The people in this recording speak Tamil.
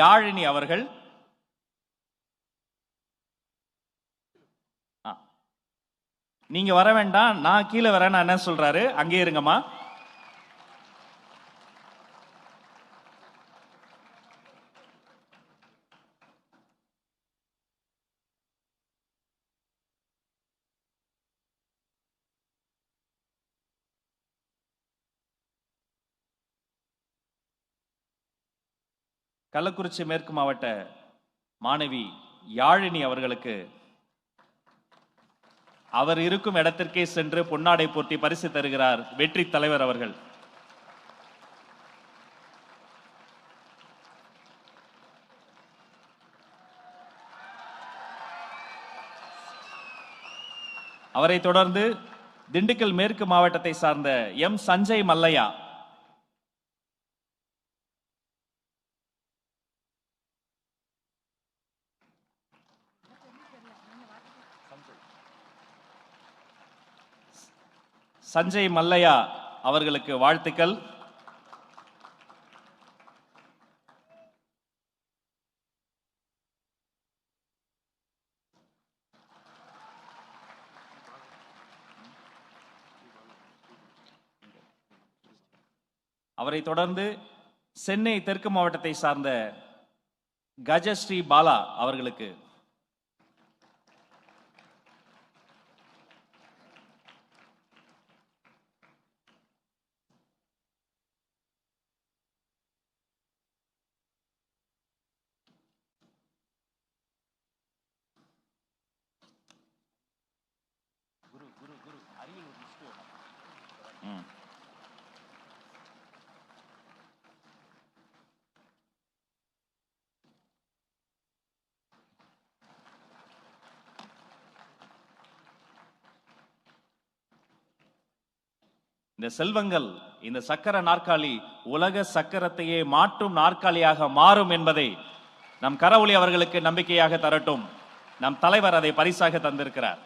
யாழினி அவர்கள். நீங்க வர வேண்டாம். நான் கீழே வரேன்னு என்ன சொல்றாரு? அங்கே இருங்கம்மா. கள்ளக்குறிச்சி மேற்கு மாவட்ட மாணவி யாழினி அவர்களுக்கு அவர் இருக்கும் இடத்திற்கே சென்று பொன்னாடை போட்டி பரிசு தருகிறார் வெற்றி தலைவர் அவர்கள். அவரை தொடர்ந்து திண்டுக்கல் மேற்கு மாவட்டத்தை சார்ந்த எம் சஞ்சய் மல்லையா சஞ்சய் மல்லையா அவர்களுக்கு வாழ்த்துக்கள். அவரை தொடர்ந்து சென்னை தெற்கு மாவட்டத்தை சார்ந்த கஜஸ்ரீ பாலா அவர்களுக்கு இந்த செல்வங்கள் இந்த சக்கர நாற்காலி உலக சக்கரத்தையே மாற்றும் நாற்காலியாக மாறும் என்பதை நம் கரவொளி அவர்களுக்கு நம்பிக்கையாக தரட்டும். நம் தலைவர் அதை பரிசாக தந்திருக்கிறார்.